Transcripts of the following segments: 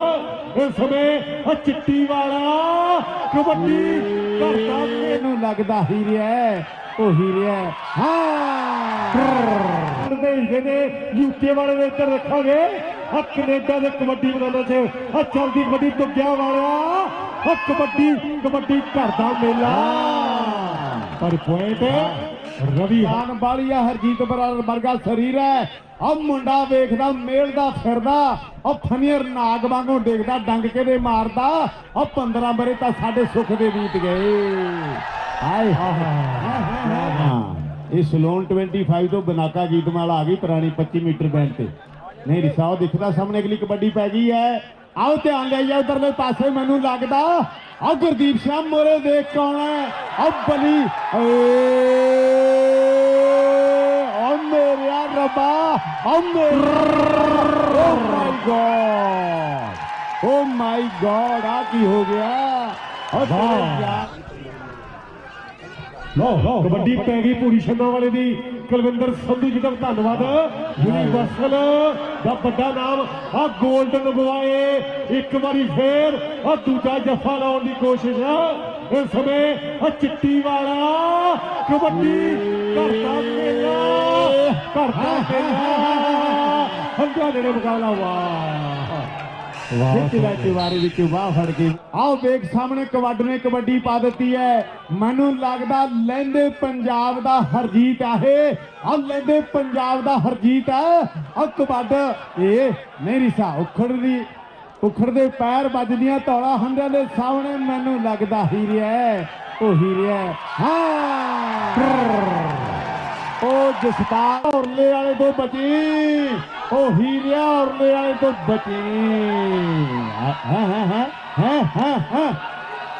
ਇਸ ਸਮੇਂ ਆ ਚਿੱਟੀ ਵਾਲਾ ਕਬੱਡੀ ਕਰਦਾ ਇਹਨੂੰ ਲੱਗਦਾ ਹੀ ਰਿਹਾ ਉਹ ਹੀ ਰਿਹਾ ਹੈ। ਹਾਂ। ਕਰਦੇ ਹੀਗੇ ਨੇ ਯੂਕੇ ਵਾਲੇ ਦੇ ਇੱਧਰ ਰੱਖਾਂਗੇ ਆ ਕੈਨੇਡਾ ਦੇ ਕਬੱਡੀ ਮੈਦਾਨਾਂ 'ਚ। ਆ ਚੱਲਦੀ ਕਬੱਡੀ ਤੁੱਗਿਆ ਵਾਲਿਆ ਆ ਕਬੱਡੀ ਕਬੱਡੀ ਘਰ ਦਾ ਮੇਲਾ। ਪਰ ਪੁਆਇੰਟ ਰਵੀ ਆਨ ਵਾਲੀਆ ਹਰਜੀਤ ਬਰਾੜ ਵਰਗਾ ਸਰੀਰ ਹੈ। ਆ ਮੁੰਡਾ ਵੇਖਦਾ ਮੇਲ ਫਿਰਦਾ ਆ ਫਨੀਅਰ ਨਾਗ ਵਾਂਗੂ ਡੇਗਦਾ, ਡੰਗ ਕੇ ਦੇ ਮਾਰਦਾ ਆ 15 ਬਰੇ ਤਾਂ ਸਾਡੇ ਸੁੱਖ ਦੇ ਬੀਤ ਗਏ। ਹਾਏ ਹਾਂ ਇਹ ਸਲੋਨ 25 ਤੋਂ ਬਨਾਕਾ ਗੀਤਮਾਲਾ ਆ ਗਈ ਪੁਰਾਣੀ 25 ਮੀਟਰ ਬੈਂਡ ਤੇ। ਨਹੀਂ, ਰਿਸਾਓ ਦਿਖਦਾ ਸਾਹਮਣੇ ਅਗਲੀ ਕਬੱਡੀ ਪੈ ਗਈ ਹੈ। ਆਓ ਧਿਆਨ ਲਿਆਈਏ ਉਧਰਲੇ ਪਾਸੇ ਮੈਨੂੰ ਲੱਗਦਾ ਆ ਗੁਰਦੀਪ ਸਿੰਘ ਮੋਰੇ ਦੇਖ ਕੌਣ ਹੈ। ਆ ਬਲੀ ਏ Alaba on oh my god. Oh my god ਆ ਕੀ ਹੋ ਗਿਆ ਲੋ ਕਬੱਡੀ ਪੈ ਗਈ ਪੂਰੀ ਛੰਨਾ ਵਾਲੇ ਦੀ। ਕੁਲਵਿੰਦਰ ਸੰਧੂ ਜੀ ਦਾ ਧੰਨਵਾਦ। ਯੂਨੀਵਰਸਲ ਦਾ ਵੱਡਾ ਨਾਮ ਆ ਗੋਲਡਨ ਗਵਾਏ ਇੱਕ ਵਾਰੀ ਫੇਰ ਆ ਦੂਜਾ ਜੱਫਾ ਲਾਉਣ ਦੀ ਕੋਸ਼ਿਸ਼ ਇਸ ਸਮੇਂ ਆ ਚਿੱਟੀ ਵਾਲਾ ਕਬੱਡੀ ਕਰਦਾ ਮੇਲਾ ਕਰਦਾ ਮੇਲਾ ਹੰਝਾ ਨੇੜੇ ਮੁਕਾਬਲਾ ਵਾਹ। ਖਿੱਚ ਲੈ ਦੀਵਾਰੀ ਵਿੱਚ ਬਾਹ ਫੜ ਕੇ। ਆਓ ਵੇਖ ਸਾਹਮਣੇ ਕਬੱਡ ਨੇ ਕਬੱਡੀ ਪਾ ਦਿੱਤੀ ਹੈ। ਮੈਨੂੰ ਲੱਗਦਾ ਲੈਂਦੇ ਪੰਜਾਬ ਦਾ ਹਰਜੀਤ ਆਹੇ ਆ ਲੈਂਦੇ ਪੰਜਾਬ ਦਾ ਹਰਜੀਤ ਹੈ ਆ ਕਬੱਡ ਇਹ ਨਹੀਂ ਰਿਸਾ ਉਖੜ ਦੀ ਉਖੜ ਦੇ ਪੈਰ ਵੱਜਦੀਆਂ ਧੌਲਾ ਹੰਡਿਆਂ ਦੇ ਸਾਹਮਣੇ ਮੈਨੂੰ ਲੱਗਦਾ ਹੀ ਰਿਹਾ ਹੈ, ਉਹ ਹੀ। ਰਿਹਾ ਹੈ। ਹਾਂ ਉਹ ਜਸਪਾਲ ਔਰਲੇ ਵਾਲੇ ਤੋਂ ਬਚੀ ਉਹ ਹੀਰਿਆ ਔਰਲੇ ਵਾਲੇ ਤੋਂ ਬਚੀ ਹਾਂ ਹਾਂ ਹਾਂ ਹਾਂ ਹਾਂ ਹਾਂ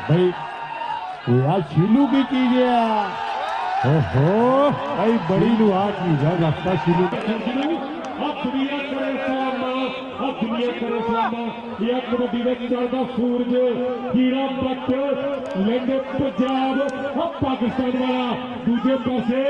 ਬਈ ਇਹ ਆ ਸ਼ੀਲੂ ਕੀ ਚੀਜ਼ ਆ ਓਹੋ ਬਈ ਬੜੀ ਨੂੰ ਆ ਚੀਜ਼ ਆ ਰਸਤਾ ਸ਼ੀਲੂ ਆ ਦੁਨੀਆ ਕਰੇ ਸਲਾਮਾ ਆ ਦੁਨੀਆ ਕਰੇ ਸਲਾਮਾ ਇਹ ਕਬੱਡੀ ਦੇ ਚੜਦਾ ਸੂਰਜ ਹੀਰਾ ਬੱਟ ਲੈਂਦੇ ਪੰਜਾਬ ਆ ਪਾਕਿਸਤਾਨ ਵਾਲਾ ਦੂਜੇ ਪਾਸੇ